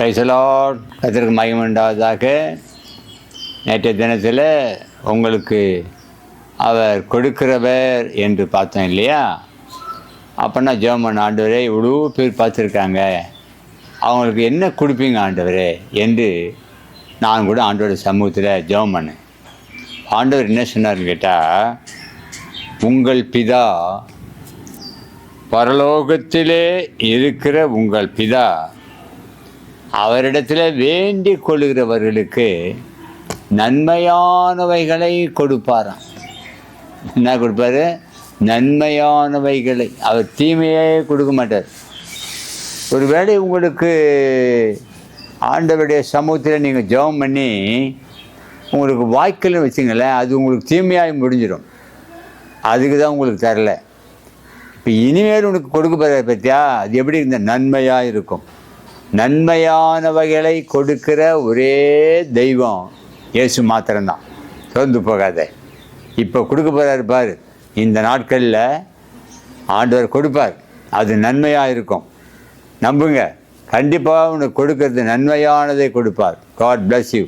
ரைசலாட் கத்திற்கு மகிமண்டாவதாக நேற்றைய தினத்தில் உங்களுக்கு அவர் கொடுக்கிறவர் என்று பார்த்தோம் இல்லையா? அப்போனா ஜெர்மன் ஆண்டவரே இவ்வளோ பேர் பார்த்துருக்காங்க. அவங்களுக்கு என்ன கொடுப்பீங்க ஆண்டவரே என்று நான் கூட ஆண்டோட சமூகத்தில் ஜெர்மன் ஆண்டவர் என்ன சொன்னார்னு கேட்டால் உங்கள் பிதா பரலோகத்திலே இருக்கிற உங்கள் பிதா அவரிடத்தில் வேண்டி கொள்கிறவர்களுக்கு நன்மையானவைகளை கொடுப்பாராம். என்ன கொடுப்பாரு? நன்மையானவைகளை. அவர் தீமையே கொடுக்க மாட்டார். ஒருவேளை உங்களுக்கு ஆண்டவருடைய சமூகத்தில் நீங்கள் ஜெபம் பண்ணி உங்களுக்கு வாய்க்கல்னு வச்சுங்களேன் அது உங்களுக்கு தீமையாக முடிஞ்சிடும். அதுக்கு தான் உங்களுக்கு தரல. இப்போ இனிமேல் உனக்கு கொடுக்க போகிற பற்றியா அது எப்படி இந்த நன்மையாக இருக்கும்? நன்மையானவைகளை கொடுக்கிற ஒரே தெய்வம் இயேசு மாத்திரம்தான். சோர்ந்து போகாத. இப்போ கொடுக்க போகிறாரு பார். இந்த நாட்களில் ஆண்டவர் கொடுப்பார். அது நன்மையாக இருக்கும். நம்புங்க. கண்டிப்பாக உனக்கு கொடுக்கறது நன்மையானதை கொடுப்பார். God bless you